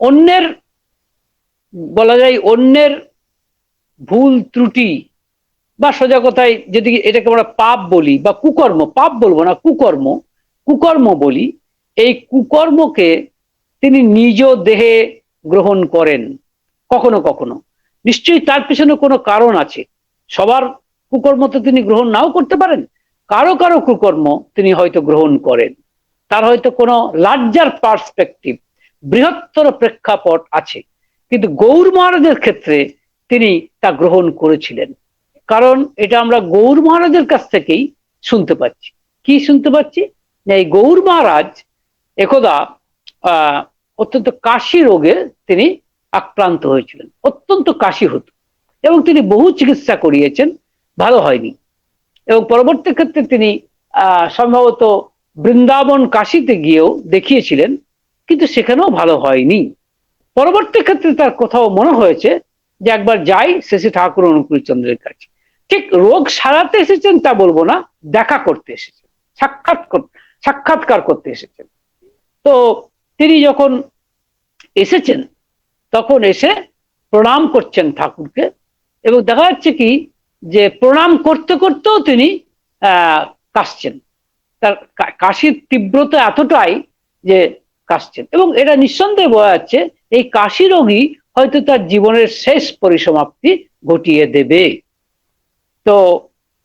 অন্যের, বলা যায় অন্যের ভুল ত্রুটি বা সোজা কথায় যদি এটাকে আমরা পাপ বলি বা কুকর্ম, পাপ বলব না, কুকর্ম কুকর্ম বলি, এই কুকর্মকে তিনি নিজ দেহে গ্রহণ করেন। কখনো কখনো। নিশ্চয়ই তার পিছনে কোনো কারণ আছে। সবার কুকর্ম তো তিনি গ্রহণ নাও করতে পারেন। কারও কারও কুকর্ম তিনি হয়তো গ্রহণ করেন। তার হয়তো কোনো লার্জার পার্সপেক্টিভ বৃহত্তর প্রেক্ষাপট আছে। কিন্তু গৌর মহারাজের ক্ষেত্রে তিনি তা গ্রহণ করেছিলেন। কারণ এটা আমরা গৌর মহারাজের কাছ থেকেই শুনতে পাচ্ছি। কি শুনতে পাচ্ছি? এই গৌর মহারাজ একদা অত্যন্ত কাশি রোগে তিনি আক্রান্ত হয়েছিলেন। অত্যন্ত কাশি হতো। এবং তিনি বহু চিকিৎসা করিয়েছেন, ভালো হয়নি। এবং পরবর্তী ক্ষেত্রে তিনি সম্ভবত বৃন্দাবন কাশিতে গিয়েও দেখিয়েছিলেন। কিন্তু সেখানেও ভালো হয়নি। পরবর্তী ক্ষেত্রে তার কোথাও মনে হয়েছে যে একবার যাই শেষে ঠাকুর অনুকূল চন্দ্রের কাছে। ঠিক রোগ সারাতে এসেছেন তা বলব না, দেখা করতে এসেছেন, সাক্ষাৎ সাক্ষাৎকার করতে এসেছেন। তো তিনি যখন এসেছেন, তখন এসে প্রণাম করছেন ঠাকুরকে এবং দেখা যাচ্ছে কি যে প্রণাম করতে করতেও তিনি কাশছেন। তার কাশির তীব্রতা এতটাই যে কাশছেন। এবং এটা নিঃসন্দেহে বোঝা যাচ্ছে, এই কাশি রোগী হয়তো তার জীবনের শেষ পরিসমাপ্তি ঘটিয়ে দেবে। তো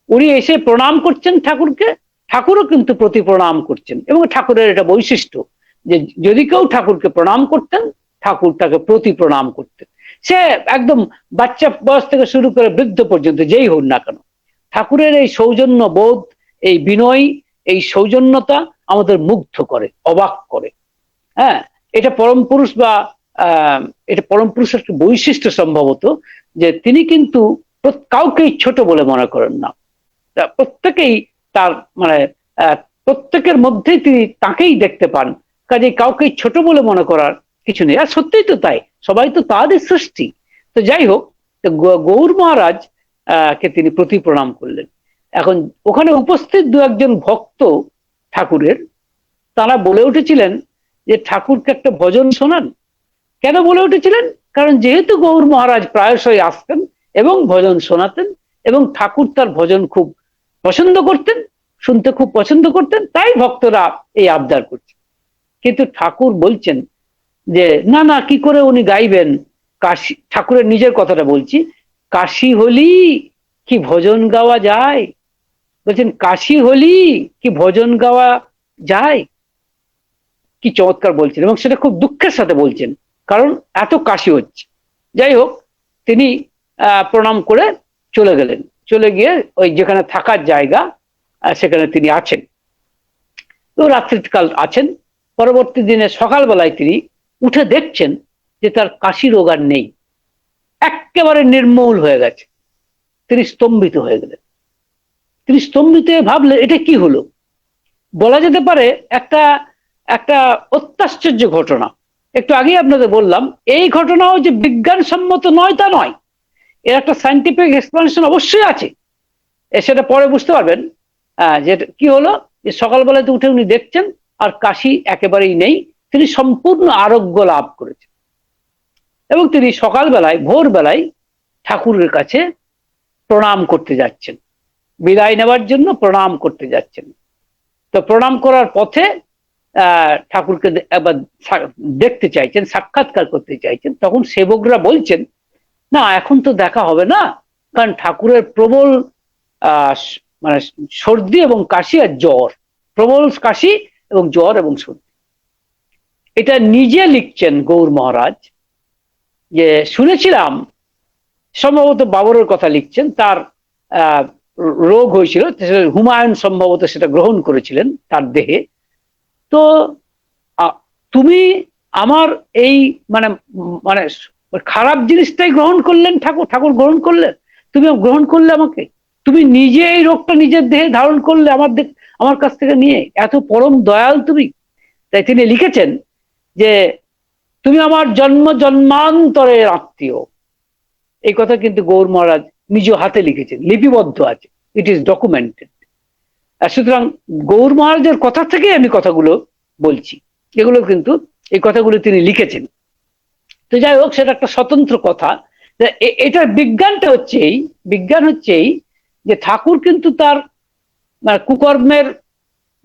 উনি এসে প্রণাম করছেন ঠাকুরকে, ঠাকুরও কিন্তু প্রতি প্রণাম করছেন। এবং ঠাকুরের এটা বৈশিষ্ট্য, যে যদি কেউ ঠাকুরকে প্রণাম করতেন, ঠাকুর তাকে প্রতি প্রণাম করতেন। সে একদম বাচ্চা বয়স থেকে শুরু করে বৃদ্ধ পর্যন্ত, যেই হোক না কেন, ঠাকুরের এই সৌজন্য বোধ এই বিনয়, এই সৌজন্যতা আমাদের মুগ্ধ করে, অবাক করে। হ্যাঁ এটা পরম পুরুষ বা এটা পরম পুরুষের একটা বৈশিষ্ট্য সম্ভবত যে তিনি কিন্তু কাউকেই ছোট বলে মনে করেন না। প্রত্যেকেই তার মানে প্রত্যেকের মধ্যেই তিনি তাকেই দেখতে পান। কাজে কাউকেই ছোট বলে মনে করার কিছু নেই। আর সত্যিই তো তাই, সবাই তো তাদের সৃষ্টি। তো যাই হোক গৌর মহারাজ কে তিনি প্রতি প্রণাম করলেন। এখন ওখানে উপস্থিত দু একজন ভক্ত ঠাকুরের, তারা বলে উঠেছিলেন যে ঠাকুরকে একটা ভজন শোনান, কেন বলে উঠেছিলেন? কারণ যেহেতু গৌর মহারাজ প্রায়শই আসতেন এবং ভজন শোনাতেন এবং ঠাকুর তার ভজন খুব পছন্দ করতেন, শুনতে খুব পছন্দ করতেন, তাই ভক্তরা এই আবদার করছেন কিন্তু ঠাকুর বলছেন যে, না না, কি করে উনি গাইবেন? কাশি, ঠাকুরের নিজের কথাটা বলছি, কাশি হলি কি ভজন গাওয়া যায়? বলছেন, কাশি হলি কি ভজন গাওয়া যায়? কি চমৎকার বলছেন এবং সেটা খুব দুঃখের সাথে বলছেন, কারণ এত কাশি হচ্ছে। যাই হোক, তিনি প্রণাম করে চলে গেলেন। চলে গিয়ে ওই যেখানে থাকার জায়গা সেখানে তিনি আছেন। তো রাত্রিকাল আছেন। পরবর্তী দিনে সকালবেলায় তিনি উঠে দেখছেন যে তার কাশি রোগ আর নেই। একেবারে নির্মূল হয়ে গেছে। তিনি স্তম্ভিত হয়ে গেলেন। তিনি স্তম্ভিত ভাবলেন, এটা কি হলো? বলা যেতে পারে একটা একটা অত্যাশ্চর্য ঘটনা। একটু আগেই আপনাদের বললাম, এই ঘটনাও যে বিজ্ঞানসম্মত নয় তা নয়। এর একটা সাইন্টিফিক এক্সপ্লেনেশন অবশ্যই আছে। সেটা পরে বুঝতে পারবেন। যে কি হলো? যে সকালবেলাতে উঠে উনি দেখছেন, আর কাশি একেবারেই নেই। তিনি সম্পূর্ণ আরোগ্য লাভ করেছেন। এবং তিনি সকালবেলায়, ভোরবেলায় ঠাকুরের কাছে প্রণাম করতে যাচ্ছেন। বিদায় নেওয়ার জন্য প্রণাম করতে যাচ্ছেন। তো প্রণাম করার পথে ঠাকুরকে একবার দেখতে চাইছেন, সাক্ষাৎকার করতে চাইছেন, তখন সেবকরা বলছেন, না, এখন তো দেখা হবে না, কারণ ঠাকুরের প্রবল মানে সর্দি এবং কাশি আর জ্বর, প্রবল কাশি এবং জ্বর এবং সর্দি। এটা নিজে লিখছেন গৌর মহারাজ, যে শুনেছিলাম, সম্ভবত বাবরের কথা লিখছেন, তার রোগ হয়েছিল হুমায়ুন সম্ভবত সেটা গ্রহণ করেছিলেন তার দেহে। তো তুমি আমার এই মানে মানে খারাপ জিনিসটাই গ্রহণ করলেন ঠাকুর ঠাকুর গ্রহণ করলেন? তুমি গ্রহণ করলে আমাকে? তুমি নিজে এই রোগটা নিজের দেহে ধারণ করলে আমার আমার কাছ থেকে নিয়ে? এত পরম দয়াল তুমি? তাই তিনি লিখেছেন যে, তুমি আমার জন্ম জন্মান্তরের আত্মীয়। এই কথা কিন্তু গৌর মহারাজ নিজ হাতে লিখেছেন, লিপিবদ্ধ আছে ইট ইজ ডকুমেন্টেড সুতরাং গৌর মহারাজের কথা থেকে আমি কথাগুলো বলছি। এগুলো কিন্তু এই কথাগুলো তিনি লিখেছেন। তো যাই হোক, সেটা একটা স্বতন্ত্র কথা। এটার বিজ্ঞানটা হচ্ছে এই, বিজ্ঞান হচ্ছে এই যে ঠাকুর কিন্তু তার মানে কুকর্মের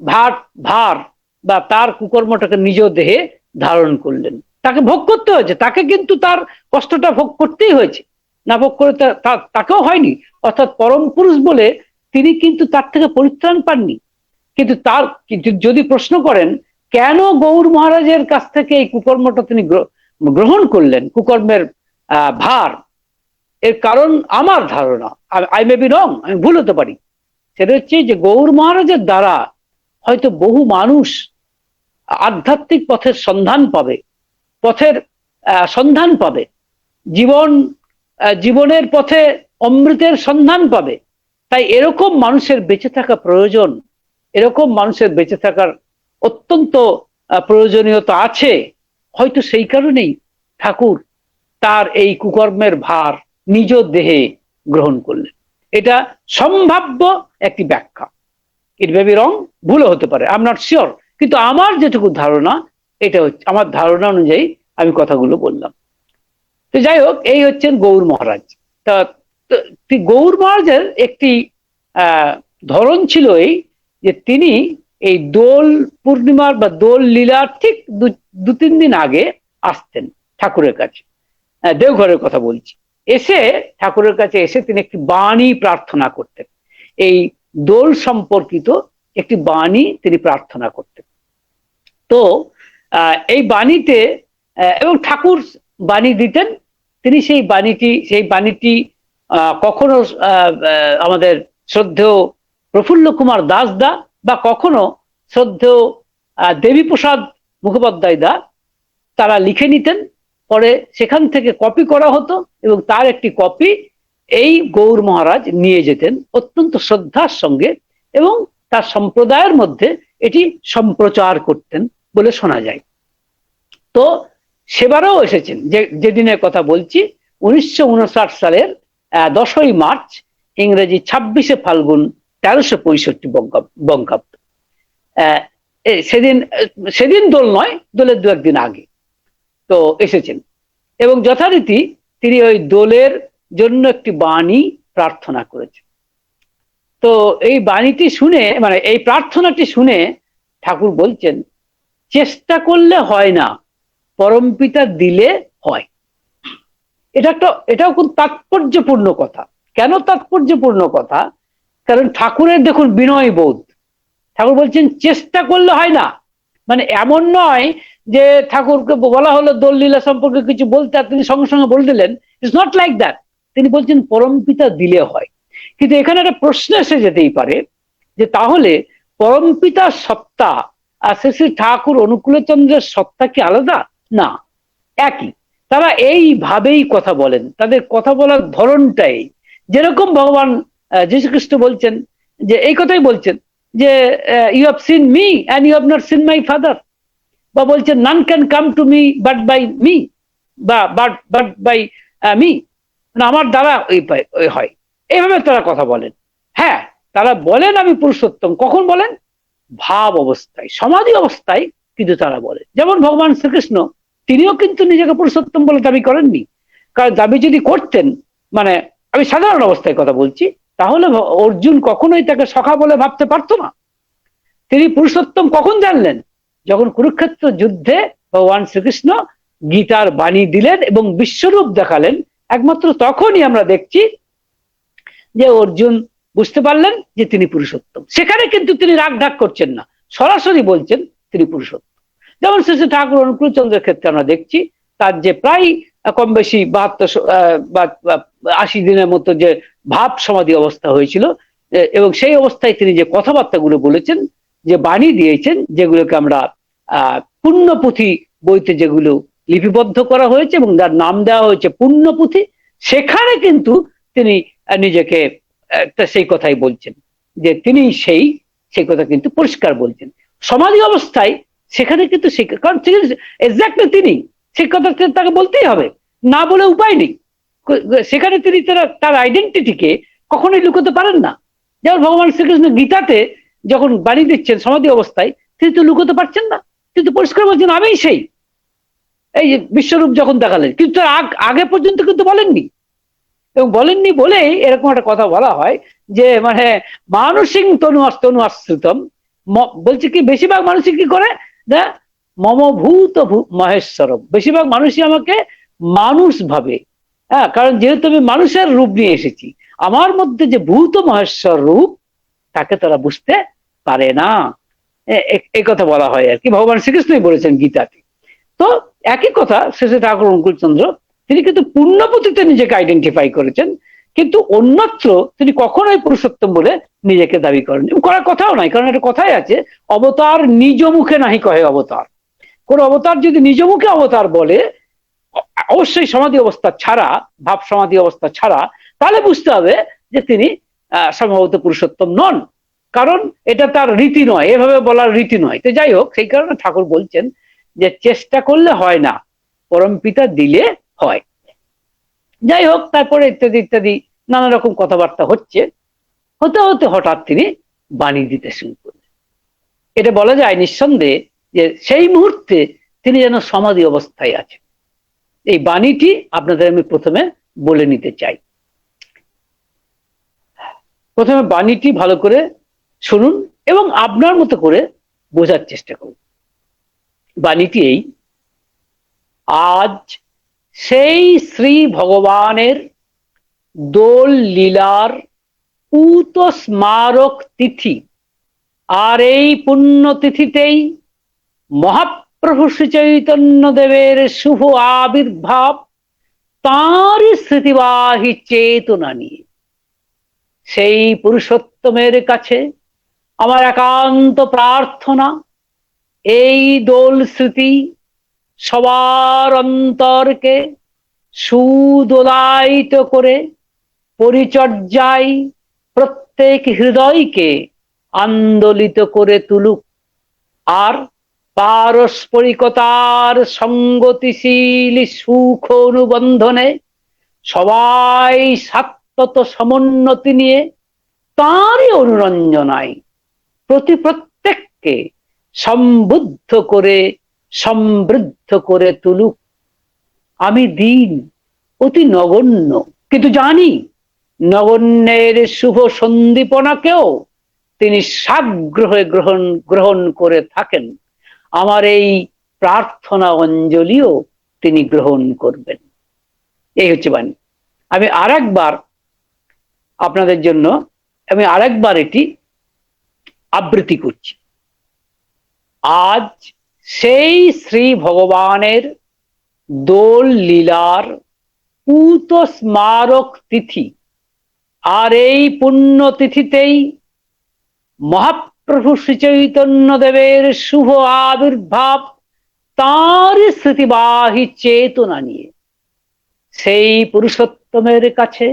ভার ভার বা তার কুকর্মটাকে নিজ দেহে ধারণ করলেন। তাকে ভোগ করতে হয়েছে। তাকে কিন্তু তার কষ্টটা ভোগ করতেই হয়েছে। না ভোগ করে তাকেও হয়নি। অর্থাৎ পরম পুরুষ বলে তিনি কিন্তু তার থেকে পরিত্রাণ পাননি। কিন্তু তার যদি প্রশ্ন করেন, কেন গৌর মহারাজের কাছ থেকে এই কুকর্মটা তিনি গ্রহণ করলেন? কুকর্মের ভার। এর কারণ আমার ধারণা। আই মে বি রং আমি ভুল হতে পারি। সেটা হচ্ছে যে গৌর মহারাজের দ্বারা হয়তো বহু মানুষ আধ্যাত্মিক পথের সন্ধান পাবে, পথের সন্ধান পাবে। জীবন জীবনের পথে অমৃতের সন্ধান পাবে। তাই এরকম মানুষের বেঁচে থাকা প্রয়োজন, এরকম মানুষের বেঁচে থাকার অত্যন্ত প্রয়োজনীয়তা আছে। হয়তো সেই কারণেই ঠাকুর তার এই কুকর্মের ভার নিজ দেহে গ্রহণ করলেন। এটা সম্ভাব্য একটি ব্যাখ্যা। ইট মে বি রং ভুলও হতে পারে আম নট শিওর কিন্তু আমার যেটুকু ধারণা, এটা হচ্ছে, আমার ধারণা অনুযায়ী আমি কথাগুলো বললাম। তো যাই হোক, এই হচ্ছেন গৌর মহারাজ। তা গৌর মহারাজের একটি ধরন ছিল এই যে তিনি এই দোল পূর্ণিমার বা দোল লীলার ঠিক দু তিন দিন আগে আসতেন ঠাকুরের কাছে। দেওঘরের কথা বলছি। এসে ঠাকুরের কাছে এসে তিনি একটি বাণী প্রার্থনা করতেন। এই দোল সম্পর্কিত একটি বাণী তিনি প্রার্থনা করতেন। তো এই বাণীতে এবং ঠাকুর বাণী দিতেন, তিনি সেই বাণীটি সেই বাণীটি কখনো আমাদের শ্রদ্ধেয় প্রফুল্ল কুমার দাস দা বা কখনো শ্রদ্ধেয় দেবীপ্রসাদ মুখোপাধ্যায় দা, তারা লিখে নিতেন। পরে সেখান থেকে কপি করা হতো এবং তার একটি কপি এই গৌর মহারাজ নিয়ে যেতেন অত্যন্ত শ্রদ্ধার সঙ্গে এবং তার সম্প্রদায়ের মধ্যে এটি সম্প্রচার করতেন বলে শোনা যায়। তো সেবারও এসেছেন। যে, যেদিনের কথা বলছি, উনিশশো উনষাট সালের দশই মার্চ, ইংরেজি ছাব্বিশে ফাল্গুন, তেরোশো পঁয়ষট্টি বঙ্গাব্দ। সেদিন সেদিন দোল নয়, দোলের দু একদিন আগে। তো এসেছেন। এবং যথারীতি তিনি ওই দোলের জন্য একটি বাণী প্রার্থনা করেছেন। তো এই বাণীটি শুনে মানে এই প্রার্থনাটি শুনে ঠাকুর বলছেন, চেষ্টা করলে হয় না, পরমপিতা দিলে এটা একটা, এটাও খুব তাৎপর্যপূর্ণ কথা। কেন তাৎপর্যপূর্ণ কথা? কারণ ঠাকুরের দেখুন বিনয় বোধ। ঠাকুর বলছেন, চেষ্টা করলে হয় না। মানে এমন নয় যে ঠাকুরকে বলা হলো দোল লীলা সম্পর্কে কিছু বলতে, আর তিনি সঙ্গে সঙ্গে বলে দিলেন। ইটস নট লাইক দ্যাট তিনি বলছেন, পরম পিতা দিলে হয়। কিন্তু এখানে একটা প্রশ্ন এসে যেতেই পারে যে তাহলে পরম পিতার সত্তা আর শ্রী শ্রী ঠাকুর অনুকূলচন্দ্রের সত্তা কি আলাদা? না, একই। তারা এইভাবেই কথা বলেন। তাদের কথা বলার ধরনটাই যেরকম ভগবান যীশু খ্রিস্ট বলছেন, যে এই কথাই বলছেন, যে you have seen me and you have not seen my father বা বলছেন none can come to me but by me বা বাট বাট বাই মি না আমার দ্বারা ওই হয়। এইভাবে তারা কথা বলেন। হ্যাঁ তারা বলেন আমি পুরুষোত্তম। কখন বলেন? ভাব অবস্থায়, সমাধি অবস্থায় কিন্তু তারা বলে। যেমন ভগবান শ্রীকৃষ্ণ তিনিও কিন্তু নিজেকে পুরুষোত্তম বলে দাবি করেননি। কারণ দাবি যদি করতেন মানে আমি সাধারণ অবস্থায় কথা বলছি, তাহলে অর্জুন কখনোই তাকে সখা বলে ভাবতে পারতো না। তিনি পুরুষোত্তম কখন জানলেন? যখন কুরুক্ষেত্র যুদ্ধে ভগবান শ্রীকৃষ্ণ গীতার বাণী দিলেন এবং বিশ্বরূপ দেখালেন, একমাত্র তখনই আমরা দেখছি যে অর্জুন বুঝতে পারলেন যে তিনি পুরুষোত্তম। সেখানে কিন্তু তিনি রাগ ঢাক করছেন না। সরাসরি বলছেন তিনি পুরুষোত্তম। যেমন শ্রী ঠাকুর অনুকূল চন্দ্রের ক্ষেত্রে আমরা দেখছি, তার যে প্রায় কম বেশি বাহাত্তর বা আশি দিনের মতো যে ভাব সমাধি অবস্থা হয়েছিল এবং সেই অবস্থায় তিনি যে কথাবার্তাগুলো বলেছেন, যে বাণী দিয়েছেন, যেগুলোকে আমরা পুণ্যপুঁথি বইতে যেগুলো লিপিবদ্ধ করা হয়েছে এবং যার নাম দেওয়া হয়েছে পুণ্যপুঁথি, সেখানে কিন্তু তিনি নিজেকে সেই কথাই বলছেন, যে তিনি সেই সেই কথা কিন্তু পরিষ্কার বলছেন। সমাধি অবস্থায় সেখানে কিন্তু কারণ এক্স্যাক্টলি তিনি কথা তাকে বলতেই হবে। না বলে উপায় নেই। সেখানে তিনি তারা, তার আইডেন্টিটিকে কখনোই লুকোতে পারেন না। যেমন ভগবান শ্রীকৃষ্ণ গীতাতে যখন বাণী দিচ্ছেন সমাধি অবস্থায়, তিনি তো লুকোতে পারছেন না। কিন্তু পরিষ্কার বলছেন আমি সেই। এই যে বিশ্বরূপ যখন দেখালেন, কিন্তু তার আগ- পর্যন্ত কিন্তু বলেননি। এবং বলেননি বলেই এরকম একটা কথা বলা হয় যে মানে মানসিক তনু তনু আশ্রিতম বলছে কি, বেশিরভাগ মানুষই কি করে? না মমভূত মহেশ্বরম। বেশিরভাগ মানুষই আমাকে মানুষ ভাবে। হ্যাঁ কারণ যেহেতু আমি মানুষের রূপ নিয়ে এসেছি, আমার মধ্যে যে ভূত মহেশ্বর রূপ, তাকে তারা বুঝতে পারে না। এই কথা বলা হয় আর কি। ভগবান শ্রীকৃষ্ণই বলেছেন গীতাতে। তো একই কথা শেষে ঠাকুর অঙ্কুরচন্দ্র, তিনি কিন্তু পূর্ণপতিতে নিজেকে আইডেন্টিফাই করেছেন। কিন্তু অন্যত্র তিনি কখনোই পুরুষোত্তম বলে নিজেকে দাবি করেন করার কথাও নাই, কারণ একটা কথাই আছে, অবতার নিজ মুখে নাহি কহে অবতার। কোন অবতার যদি নিজ মুখে অবতার বলে, অবশ্যই সমাধি অবস্থা ছাড়া, ভাব সমাধি অবস্থা ছাড়া, তাহলে বুঝতে হবে যে তিনি সম্ভবত পুরুষোত্তম নন। কারণ এটা তার রীতি নয়, এভাবে বলার রীতি নয়। তো যাই হোক, সেই কারণে ঠাকুর বলছেন যে, চেষ্টা করলে হয় না, পরম পিতা দিলে হয়। যাই হোক, তারপরে ইত্যাদি ইত্যাদি নানা রকম কথাবার্তা হচ্ছে। হতে হতে হঠাৎ তিনি বাণী দিতে শুরু করলেন। এটা বলা যায় নিঃসন্দেহে যে সেই মুহূর্তে তিনি যেন সমাধি অবস্থায় আছেন। এই বাণীটি আপনাদের আমি প্রথমে বলে নিতে চাই। প্রথমে বাণীটি ভালো করে শুনুন এবং আপনার মতো করে বোঝার চেষ্টা করুন। বাণীটি এই, আজ সেই শ্রী ভগবানের দোল লীলার পূত স্মারক তিথি আর এই পুণ্য তিথিতেই মহাপ্রভু শ্রী চৈতন্য দেবের শুভ আবির্ভাব তাঁর স্মৃতিবাহী চেতনা নিয়ে। সেই পুরুষোত্তমের কাছে আমার একান্ত প্রার্থনা, এই দোল স্মৃতি সবার অন্তরকে সুদোলায়িত করে পরিচর্যায় প্রত্যেক হৃদয়কে আন্দোলিত করে তুলুক। আর পারস্পরিকতার সঙ্গতিশীল সুখ অনুবন্ধনে সবাই সাত্তত সমুন্নতি নিয়ে তাঁরই অনুরঞ্জনায় প্রতি প্রত্যেককে সম্বুদ্ধ করে সমৃদ্ধ করে তুলুক। আমি দিন অতি নগণ্য। কিন্তু জানি, নগণ্যের শুভ সন্দীপনাকেও তিনি সাগ্রহে গ্রহণ গ্রহণ করে থাকেন। আমার এই প্রার্থনা অঞ্জলিও তিনি গ্রহণ করবেন। এই হচ্ছে বাণী। আমি আর একবার আপনাদের জন্য, আমি আরেকবার এটি আবৃত্তি করছি। আজ সেই শ্রী ভগবানের দোল লীলার পূত স্মারক তিথি আর এই পুণ্য তিথিতেই মহাপ্রভু শ্রী চৈতন্য দেবের শুভ আবির্ভাব তাঁর স্মৃতিবাহী চেতনা নিয়ে। সেই পুরুষোত্তমের কাছে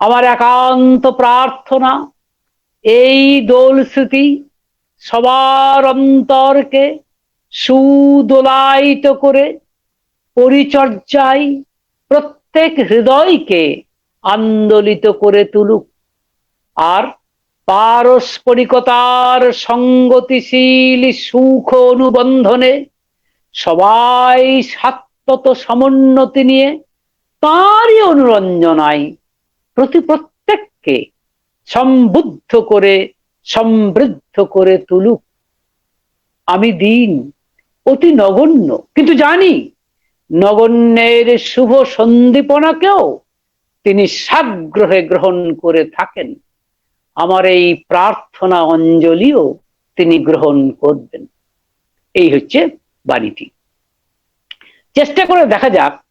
আমার একান্ত প্রার্থনা, এই দোল স্মৃতি সবার অন্তরকে সুদোলায়িত করে পরিচর্যায় প্রত্যেক হৃদয়কে আন্দোলিত করে তুলুক। আর পারস্পরিকতার সঙ্গতিশীল সুখ অনুবন্ধনে সবাই সাত্তত সমুন্নতি নিয়ে তাঁরই অনুরঞ্জনায় প্রতি প্রত্যেককে সম্বুদ্ধ করে, সমৃদ্ধ করে তুলুক। আমি দিন অতি নগণ্য। কিন্তু জানি, নগণ্যের শুভ সন্দীপনাকেও তিনি সাগ্রহে গ্রহণ করে থাকেন। আমার এই প্রার্থনা অঞ্জলিও তিনি গ্রহণ করবেন। এই হচ্ছে বাণীটি। চেষ্টা করে দেখা যাক,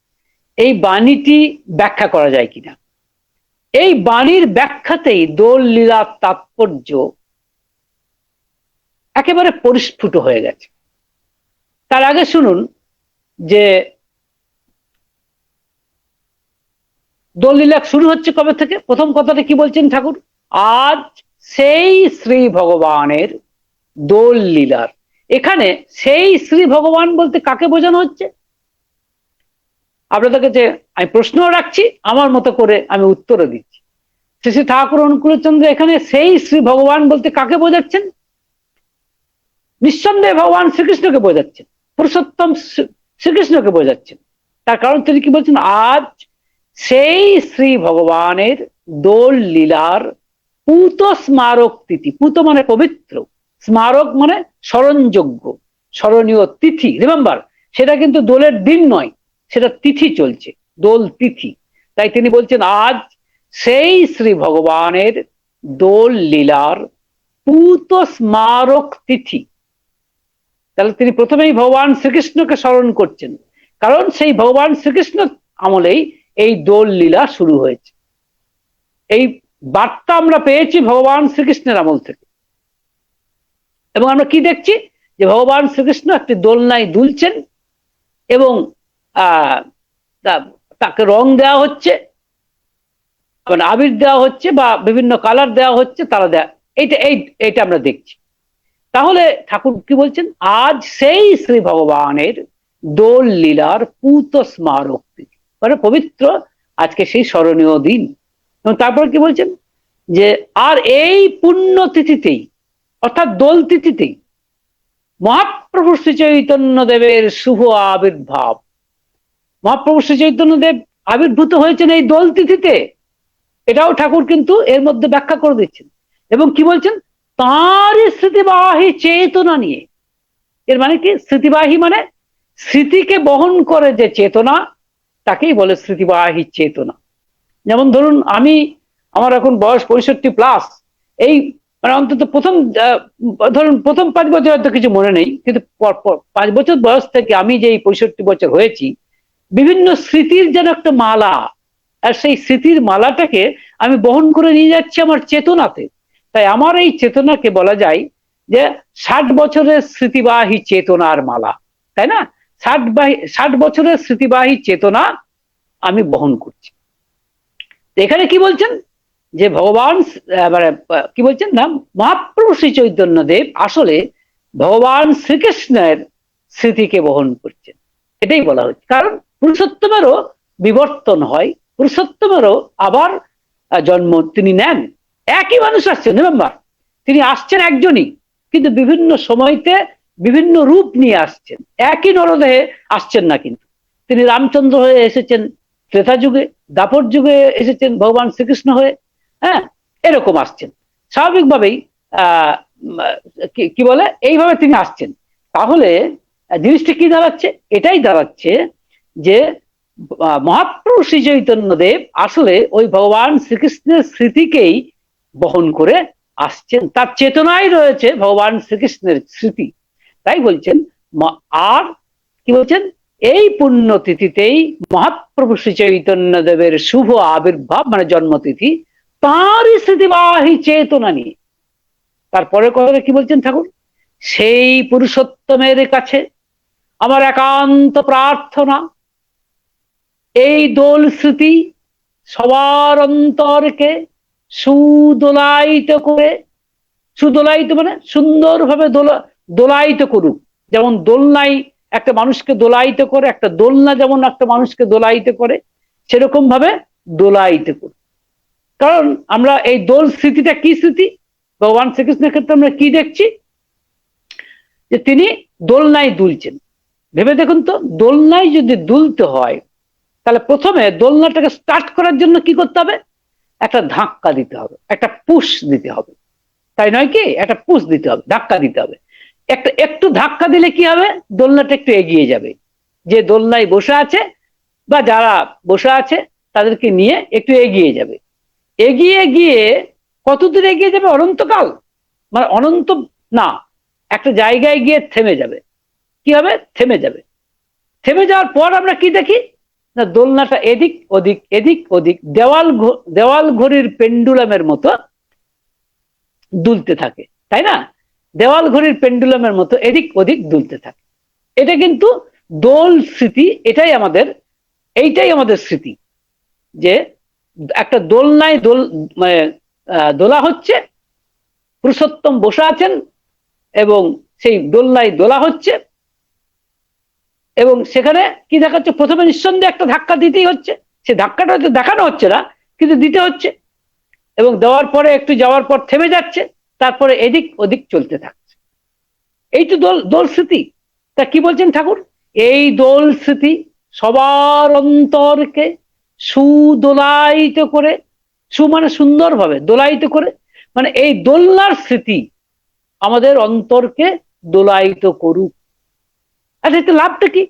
এই বাণীটি ব্যাখ্যা করা যায় কিনা। এই বাণীর ব্যাখ্যাতেই দোল লীলার তাৎপর্য একেবারে পরিস্ফুট হয়ে গেছে। তার আগে শুনুন যে দোল শুরু হচ্ছে কবে থেকে? প্রথম কথাটা কি বলছেন ঠাকুর? আজ সেই শ্রী ভগবানের দোল লীলার এখানে সেই শ্রী ভগবান বলতে কাকে বোঝানো হচ্ছে? আপনাদের কাছে আমি প্রশ্ন রাখছি, আমার মতো করে আমি উত্তরও দিচ্ছি। শ্রী শ্রী ঠাকুর অনুকূলচন্দ্র এখানে সেই শ্রী ভগবান বলতে কাকে বোঝাচ্ছেন? নিঃসন্দেহে ভগবান শ্রীকৃষ্ণকে বোঝাচ্ছেন। পুরুষোত্তম শ্রী- শ্রীকৃষ্ণকে বোঝাচ্ছেন তার কারণ তিনি কি বলছেন? আজ সেই শ্রী ভগবানের দোল লীলার পুত স্মারক তিথি। পুত মানে পবিত্র। স্মারক মানে স্মরণযোগ্য, স্মরণীয় তিথি। রিমেম্বার সেটা কিন্তু দোলের দিন নয়, সেটা তিথি চলছে, দোল তিথি। তাই তিনি বলছেন, আজ সেই শ্রী ভগবানের দোল লীলার পুত স্মারক তিথি। তাহলে তিনি প্রথমেই ভগবান শ্রীকৃষ্ণকে স্মরণ করছেন। কারণ সেই ভগবান শ্রীকৃষ্ণ আমলেই এই দোল লীলা শুরু হয়েছে। এই বার্তা আমরা পেয়েছি ভগবান শ্রীকৃষ্ণের আমল থেকে। এবং আমরা কি দেখছি? যে ভগবান শ্রীকৃষ্ণ একটি দোলনায় দুলছেন এবং তাকে রং দেওয়া হচ্ছে মানে আবির দেওয়া হচ্ছে বা বিভিন্ন কালার দেওয়া হচ্ছে, তারা দেয়া, এইটা, এই, এইটা আমরা দেখছি। তাহলে ঠাকুর কি বলছেন? আজ সেই শ্রী ভগবানের দোল লীলার পুত স্মারক মানে পবিত্র আজকে সেই স্মরণীয় দিন। তারপর কি বলছেন? যে আর এই পুণ্য তিথিতেই অর্থাৎ দোল তিথিতেই মহাপ্রভু শ্রী চৈতন্য দেবের শুভ আবির্ভাব। মহাপ্রভু শ্রী চৈতন্য দেব আবির্ভূত হয়েছেন এই দোল তিথিতে এটাও ঠাকুর কিন্তু এর মধ্যে ব্যাখ্যা করে দিচ্ছেন। এবং কি বলছেন? তার স্মৃতিবাহী চেতনা নিয়ে। এর মানে কি? স্মৃতিবাহী মানে স্মৃতিকে বহন করে যে চেতনা, তাকেই বলে স্মৃতিবাহী চেতনা। যেমন ধরুন, আমি, আমার এখন বয়স পঁয়ষট্টি প্লাস এই মানে অন্তত প্রথম ধরুন প্রথম পাঁচ বছর হয়তো কিছু মনে নেই, কিন্তু পাঁচ বছর বয়স থেকে আমি যে পঁয়ষট্টি বছর হয়েছি, বিভিন্ন স্মৃতির যেন একটা মালা, আর সেই স্মৃতির মালাটাকে আমি বহন করে নিয়ে যাচ্ছি আমার চেতনাতে। তাই আমার এই চেতনাকে বলা যায় যে ষাট বছরের স্মৃতিবাহী চেতনার মালা, তাই না? ষাট বাহী, ষাট বছরের স্মৃতিবাহী চেতনা আমি বহন করছি। এখানে কি বলছেন? যে ভগবান মানে কি বলছেন? না মহাপ্রভু শ্রী চৈতন্য দেব আসলে ভগবান শ্রীকৃষ্ণের স্মৃতিকে বহন করছেন। এটাই বলা হচ্ছে। কারণ পুরুষোত্তমেরও বিবর্তন হয়, পুরুষোত্তমেরও আবার জন্ম তিনি নেন। একই মানুষ আসছেন রিমেম্বার তিনি আসছেন একজনই, কিন্তু বিভিন্ন সময়তে বিভিন্ন রূপ নিয়ে আসছেন। একই নরদেহে আসছেন না কিন্তু। তিনি রামচন্দ্র হয়ে এসেছেন, ত্রেতা যুগে, দাপর যুগে এসেছেন, ভগবান শ্রীকৃষ্ণ হয়ে হ্যাঁ? এরকম আসছেন। স্বাভাবিকভাবেই কি বলে? এইভাবে তিনি আসছেন। তাহলে জিনিসটা কি দাঁড়াচ্ছে? এটাই দাঁড়াচ্ছে যে মহাপ্রভু শ্রী চৈতন্য দেব আসলে ওই ভগবান শ্রীকৃষ্ণের স্মৃতিকেই বহন করে আসছেন। তার চেতনায় রয়েছে ভগবান শ্রীকৃষ্ণের স্মৃতি। তাই বলছেন আর কি বলছেন? এই পুণ্যতিথিতেই মহাপ্রভু শ্রী চৈতন্য দেবের শুভ আবির্ভাব মানে জন্মতিথি, তাঁরই স্মৃতিবাহী চেতনা নিয়ে। তারপরে কথা কি বলছেন ঠাকুর? সেই পুরুষোত্তমের কাছে আমার একান্ত প্রার্থনা, এই দোল স্মৃতি সবার অন্তরকে সুদোলায়িত করে, সুদোলায়িত মানে সুন্দরভাবে দোলা, দোলায়িত করুক। যেমন দোলনাই একটা মানুষকে দোলায়িত করে, একটা দোলনা যেমন একটা মানুষকে দোলায়িত করে সেরকম ভাবে দোলায়িত করুক। কারণ আমরা এই দোল স্মৃতিটা কি স্মৃতি? ভগবান শ্রীকৃষ্ণের ক্ষেত্রে আমরা কি দেখছি? যে তিনি দোলনায় দুলছেন। ভেবে দেখুন তো, দোলনায় যদি দুলতে হয়, তাহলে প্রথমে দোলনাটাকে স্টার্ট করার জন্য কি করতে হবে? একটা ধাক্কা দিতে হবে, একটা পুশ দিতে হবে। তাই নয় কি? একটা পুশ দিতে হবে, ধাক্কা দিতে হবে। একটা, একটু ধাক্কা দিলে কি হবে? দোলনাটা একটু এগিয়ে যাবে। যে দোলনায় বসে আছে বা যারা বসে আছে, তাদেরকে নিয়ে একটু এগিয়ে যাবে। এগিয়ে গিয়ে কতদূর এগিয়ে যাবে? অনন্তকাল। মানে অনন্ত, না, একটা জায়গায় গিয়ে থেমে যাবে। কি হবে? থেমে যাবে। থেমে যাওয়ার পর আমরা কি দেখি? না, দোলনাটা এদিক ওদিক এদিক ওদিক, দেওয়াল দেওয়াল ঘড়ির পেন্ডুলামের মতো দুলতে থাকে, তাই না? দেওয়াল ঘড়ির পেন্ডুলামের মতো এদিক ওদিক দুলতে থাকে। এটা কিন্তু দোল স্মৃতি, এটাই আমাদের, এইটাই আমাদের স্মৃতি, যে একটা দোলনায় দোল মানে দোলা হচ্ছে, পুরুষোত্তম বসে আছেন এবং সেই দোলনায় দোলা হচ্ছে এবং সেখানে কি দেখাচ্ছে? প্রথমে নিঃসন্দেহে একটা ধাক্কা দিতেই হচ্ছে। সে ধাক্কাটা হয়তো দেখানো হচ্ছে না, কিন্তু দিতে হচ্ছে। এবং দেওয়ার পরে একটু যাওয়ার পর থেমে যাচ্ছে, তারপরে এদিক ওদিক চলতে থাকছে। এই তো দোল দোল স্মৃতি। তা কি বলছেন ঠাকুর? এই দোল স্মৃতি সবার অন্তরকে সুদোলায়িত করে, সু মানে সুন্দরভাবে দোলায়িত করে মানে এই দোলনার স্মৃতি আমাদের অন্তরকে দোলায়িত করুক। আচ্ছা এতে লাভটা কি?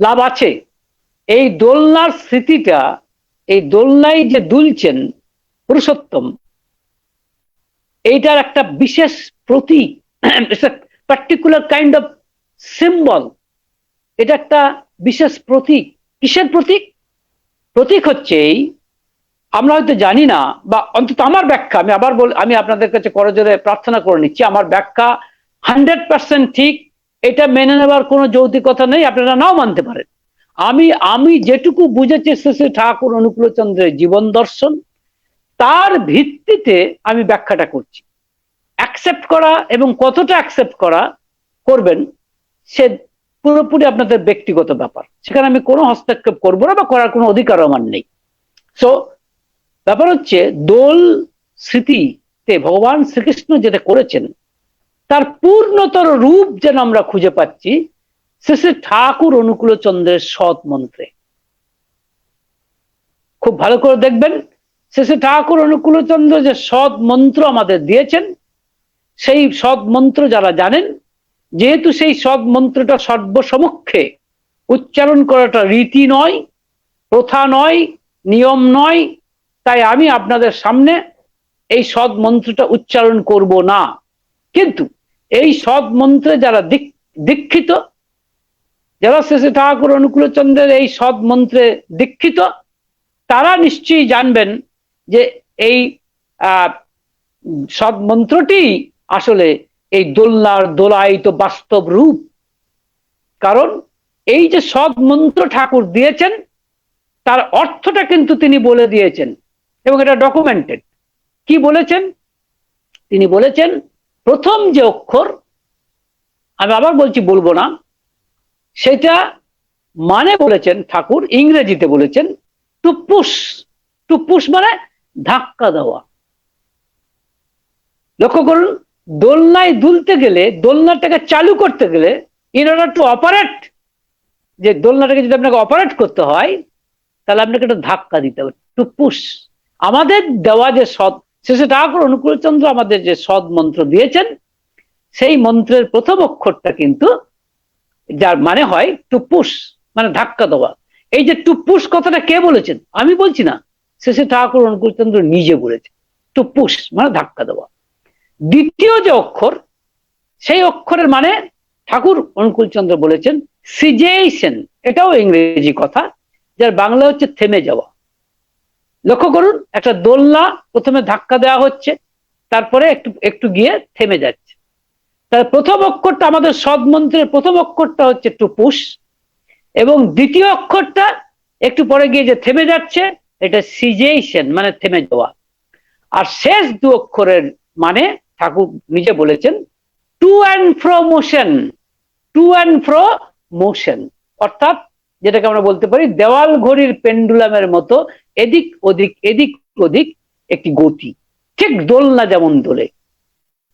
লাভ আছে। এই দোলনার স্মৃতিটা, এই দোলনায় যে দুলছেন পুরুষোত্তম, এইটার একটা বিশেষ প্রতীক পার্টিকুলার কাইন্ড অফ সিম্বল এটা একটা বিশেষ প্রতীক। কিসের প্রতীক? প্রতীক হচ্ছে এই, আমরা হয়তো জানি না, বা অন্তত আমার ব্যাখ্যা, আমি আবার বল, আমি আপনাদের কাছে করজোরে প্রার্থনা করে নিচ্ছি, আমার ব্যাখ্যা হান্ড্রেড পার্সেন্ট ঠিক এটা মেনে নেবার কোনো যৌতিকতা নেই, আপনারা নাও মানতে পারেন। আমি আমি যেটুকু বুঝেছি শ্রী ঠাকুর অনুকূলচন্দ্রের জীবন দর্শন, তার ভিত্তিতে আমি ব্যাখ্যাটা করছি। অ্যাকসেপ্ট করা এবং কতটা অ্যাকসেপ্ট করা করবেন, সে পুরোপুরি আপনাদের ব্যক্তিগত ব্যাপার। সেখানে আমি কোনো হস্তক্ষেপ করব না বা করার কোনো অধিকার আমার নেই। সো ব্যাপার হচ্ছে দোল স্মৃতিতে ভগবান শ্রীকৃষ্ণ যেটা করেছেন তার পূর্ণতর রূপ যেন আমরা খুঁজে পাচ্ছি শেষে ঠাকুর অনুকূল চন্দ্রের সৎ মন্ত্রে। খুব ভালো করে দেখবেন শেষে ঠাকুর অনুকূল চন্দ্র যে সৎ মন্ত্র আমাদের দিয়েছেন, সেই সৎ মন্ত্র যারা জানেন, যেহেতু সেই সৎ মন্ত্রটা সর্বসমক্ষে উচ্চারণ করাটা রীতি নয়, প্রথা নয়, নিয়ম নয়, তাই আমি আপনাদের সামনে এই সৎ মন্ত্রটা উচ্চারণ করব না। কিন্তু এই সৎ মন্ত্রে যারা দীক্ষিত, যারা শেষে ঠাকুর অনুকূল চন্দ্রের এই সৎ মন্ত্রে দীক্ষিত, তারা নিশ্চয়ই জানবেন যে এই সৎ মন্ত্রটি আসলে এই দোলনার দোলায়িত বাস্তব রূপ। কারণ এই যে সৎ মন্ত্র ঠাকুর দিয়েছেন, তার অর্থটা কিন্তু তিনি বলে দিয়েছেন, এবং এটা ডকুমেন্টেড কি বলেছেন? তিনি বলেছেন প্রথম যে অক্ষর, আমি আবার বলছি বলব না, সেটা মানে বলেছেন ঠাকুর, ইংরেজিতে বলেছেন টুপুস। টুপুস মানে ধাক্কা দেওয়া। লক্ষ্য করুন, দোলনায় দুলতে গেলে, দোলনাটাকে চালু করতে গেলে ইন অর্ডার টু অপারেট যে দোলনাটাকে যদি আপনাকে অপারেট করতে হয়, তাহলে আপনাকে একটা ধাক্কা দিতে হবে, টুপুস। আমাদের দেওয়া যে সৎ শেষে ঠাকুর অনুকূলচন্দ্র আমাদের যে সৎ মন্ত্র দিয়েছেন, সেই মন্ত্রের প্রথম অক্ষরটা কিন্তু যার মানে হয় টুপুস মানে ধাক্কা দেওয়া। এই যে টুপুস কথাটা কে বলেছেন? আমি বলছি না। শেষে ঠাকুর অনুকূলচন্দ্র নিজে বলেছে টুপুস মানে ধাক্কা দেওয়া। দ্বিতীয় যে অক্ষর, সেই অক্ষরের মানে ঠাকুর অনুকূলচন্দ্র বলেছেন সিজেইশন এটাও ইংরেজি কথা, যার বাংলা হচ্ছে থেমে যাওয়া। লক্ষ্য করুন, একটা দোলনা প্রথমে ধাক্কা দেওয়া হচ্ছে, তারপরে একটু একটু গিয়ে থেমে যাচ্ছে। তার প্রথম অক্ষরটা, আমাদের সদমন্ত্রের প্রথম অক্ষরটা হচ্ছে টুপুস, এবং দ্বিতীয় অক্ষরটা একটু পরে গিয়ে যে থেমে যাচ্ছে, এটা সিজেইশন মানে থেমে যাওয়া। আর শেষ দু অক্ষরের মানে ঠাকুর নিজে বলেছেন, to and fro motion, to and fro motion, অর্থাৎ যেটাকে আমরা বলতে পারি দেওয়াল ঘড়ির পেন্ডুলামের মতো এদিক ওদিক এদিক ওদিক একটি গতি। ঠিক দোলনা যেমন দোলে।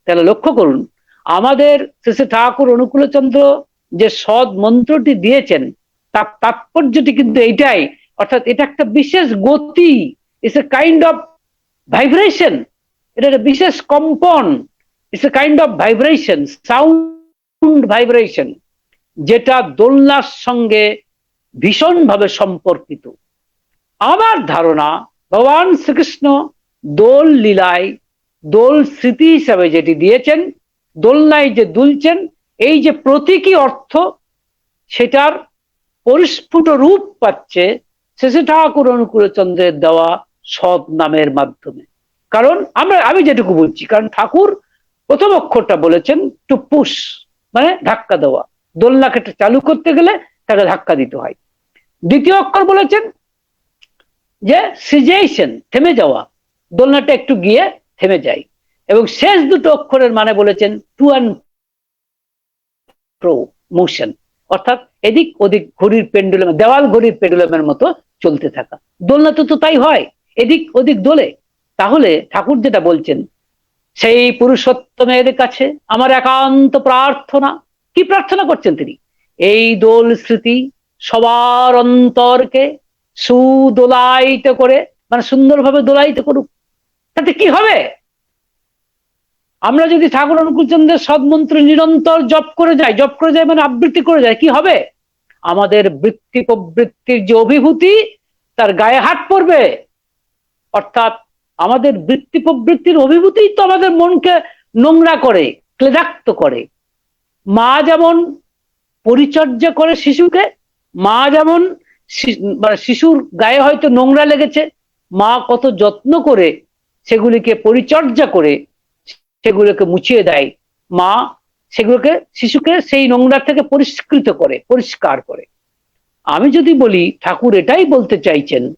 তাহলে লক্ষ্য করুন, আমাদের শেষে ঠাকুর অনুকূলচন্দ্র যে সদ মন্ত্রটি দিয়েছেন, তার তাৎপর্যটি কিন্তু এইটাই। অর্থাৎ এটা একটা বিশেষ গতি। It's a kind of vibration এটা একটা বিশেষ কম্পন। It's a kind of vibration sound vibration যেটা দোলনার সঙ্গে ভীষণভাবে সম্পর্কিত। আমার ধারণা ভগবান শ্রীকৃষ্ণ দোল লীলায়, দোল স্মৃতি হিসাবে যেটি দিয়েছেন দোলনায় যে দুলছেন, এই যে প্রতীকী অর্থ, সেটার পরিস্ফুট রূপ পাচ্ছে শেষে ঠাকুর অনুকূল চন্দ্রের দেওয়া সৎ নামের মাধ্যমে। কারণ আমরা, আমি যেটুকু বলছি, কারণ ঠাকুর প্রথম অক্ষরটা বলেছেন টু পুশ মানে ধাক্কা দেওয়া। দোলনাকে চালু করতে গেলে তাকে ধাক্কা দিতে হয়। দ্বিতীয় অক্ষর বলেছেন যে সিজেশন থেমে যাওয়া। দোলনাটা একটু গিয়ে থেমে যায়। এবং শেষ দুটো অক্ষরের মানে বলেছেন টু অ্যান্ড প্রো মোশন অর্থাৎ এদিক ওদিক ঘড়ির পেন্ডুলাম দেওয়াল ঘড়ির পেন্ডুলামের মতো চলতে থাকা। দোলনা তো তো তাই হয়, এদিক ওদিক দোলে। তাহলে ঠাকুর যেটা বলছেন, সেই পুরুষোত্তমের কাছে আমার একান্ত প্রার্থনা। কি প্রার্থনা করছেন তিনি? এই দোল স্মৃতি সবার অন্তরকে সুদোলায়িত করে মানে সুন্দরভাবে দোলায়িত করুক। তাতে কি হবে? আমরা যদি ঠাকুর অনুকূলচন্দ্রের সদমন্ত্র নিরন্তর জপ করে যাই, জপ করে যাই মানে আবৃত্তি করে যাই, কি হবে? আমাদের বৃত্তি প্রবৃত্তির যে অভিভূতি, তার গায়ে হাত পড়বে। অর্থাৎ আমাদের বৃত্তি প্রবৃত্তির অভিভূতি তো আমাদের মনকে নোংরা করে, ক্লেদাক্ত করে। মা যেমন পরিচর্যা করে শিশুকে মা যেমন মানে শিশুর গায়ে হয়তো নোংরা লেগেছে, মা কত যত্ন করে সেগুলিকে পরিচর্যা করে সেগুলোকে মুছিয়ে দেয়। মা সেগুলোকে, শিশুকে সেই নোংরা থেকে পরিষ্কৃত করে, পরিষ্কার করে। আমি যদি বলি, ঠাকুর এটাই বলতে চাইছেন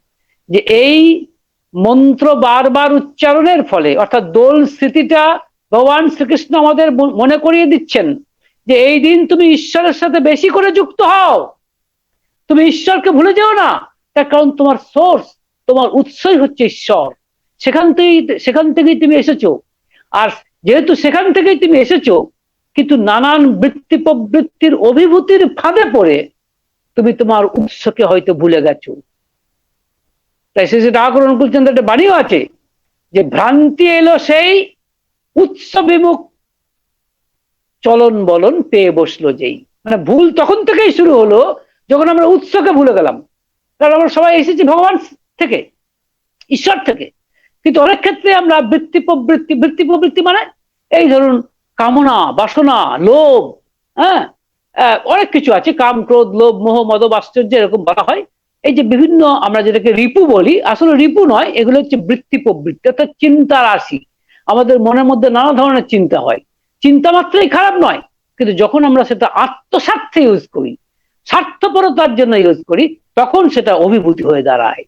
যে এই মন্ত্র বারবার উচ্চারণের ফলে, অর্থাৎ দোল স্মৃতিটা ভগবান শ্রীকৃষ্ণ আমাদের মনে করিয়ে দিচ্ছেন যে এই দিন তুমি ঈশ্বরের সাথে বেশি করে যুক্ত হও। তুমি ঈশ্বরকে ভুলে যেও না। তার কারণ তোমার সোর্স তোমার উৎসই হচ্ছে ঈশ্বর। সেখান থেকেই সেখান থেকেই তুমি এসেছ। আর যেহেতু সেখান থেকেই তুমি এসেছ, কিন্তু নানান বৃত্তি প্রবৃত্তির অভিভূতির ফাঁদে পড়ে তুমি তোমার উৎসকে হয়তো ভুলে গেছো। তাই শেষে ঠাকুর অনুকূলচন্দ্র একটা বাণীও আছে যে ভ্রান্তি এলো সেই উৎস বিমুখ চলন বলন পেয়ে বসল যেই। মানে ভুল তখন থেকেই শুরু হলো যখন আমরা উৎসকে ভুলে গেলাম, কারণ আমরা সবাই এসেছি ভগবান থেকে, ঈশ্বর থেকে। কিন্তু অনেক ক্ষেত্রে আমরা বৃত্তি প্রবৃত্তি বৃত্তি প্রবৃত্তি মানে এই ধরুন কামনা, বাসনা, লোভ হ্যাঁ? অনেক কিছু আছে, কাম, ক্রোধ, লোভ, মোহ, মদ আশ্চর্য এরকম বলা হয়। এই যে বিভিন্ন আমরা যেটাকে রিপু বলি, আসলে রিপু নয়, এগুলো হচ্ছে বৃত্তি প্রবৃত্তি, অর্থাৎ চিন্তা রাশি। আমাদের মনের মধ্যে নানা ধরনের চিন্তা হয়। চিন্তা মাত্রই খারাপ নয়, কিন্তু যখন আমরা সেটা আত্মস্বার্থে ইউজ করি স্বার্থপরতার জন্য ইউজ করি তখন সেটা অভিভূতি হয়ে দাঁড়ায়।